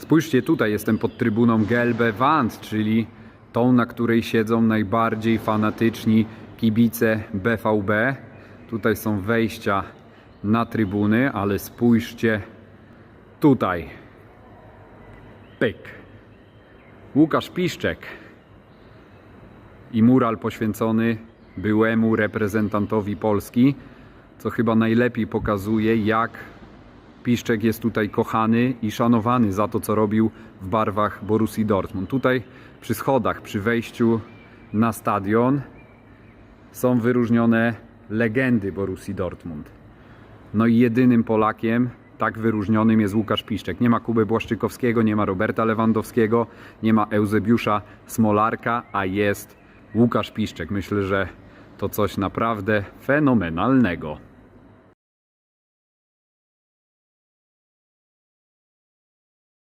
Spójrzcie, tutaj jestem pod trybuną Gelbe Wand, czyli tą, na której siedzą najbardziej fanatyczni kibice BVB. Tutaj są wejścia na trybuny, ale spójrzcie tutaj. Pyk. Łukasz Piszczek i mural poświęcony byłemu reprezentantowi Polski, co chyba najlepiej pokazuje, jak Piszczek jest tutaj kochany i szanowany za to, co robił w barwach Borussii Dortmund. Tutaj przy schodach, przy wejściu na stadion są wyróżnione legendy Borussii Dortmund. No i jedynym Polakiem tak wyróżnionym jest Łukasz Piszczek. Nie ma Kuby Błaszczykowskiego, nie ma Roberta Lewandowskiego, nie ma Eusebiusza Smolarka, a jest Łukasz Piszczek. Myślę, że to coś naprawdę fenomenalnego.